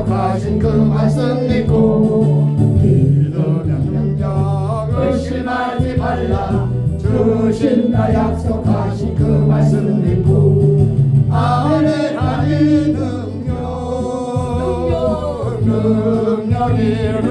기록하신 그 말씀 믿고 믿음의 능력을 실마지 말라 주신 나 약속하신 그 말씀 믿고 아멘 아멘 능력 능력이로다.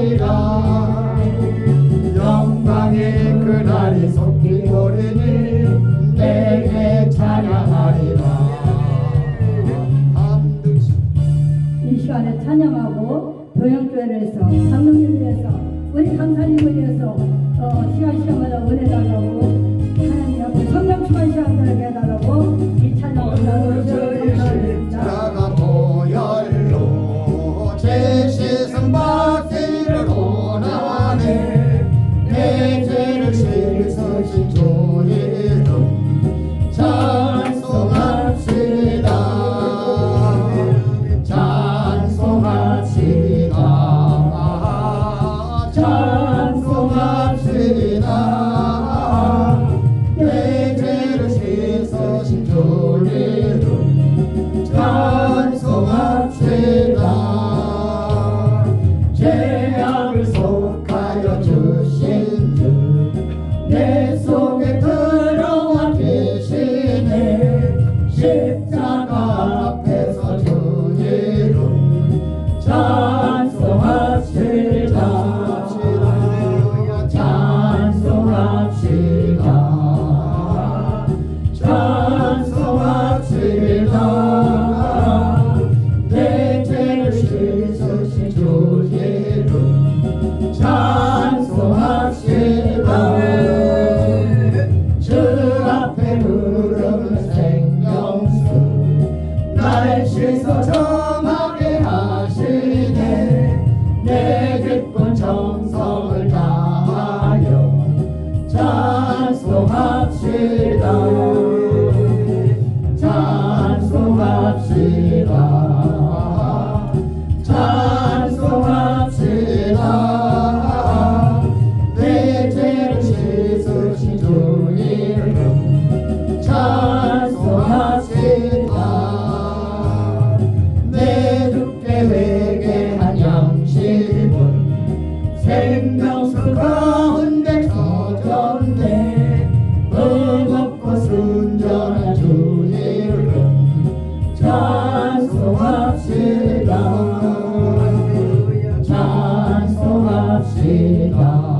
아니라 영광의 그날이 속기거리니 내게 찬양하리라. 이 시간에 찬양하고 교영교회를 해서 성령님 위해서 우리 강사님을 위해서 어, 시간 시간마다 은해달라고 하나님 앞에 성령 충만 시간 되게 해달라고 이 찬양을 나누어 주시옵소서 제 Đà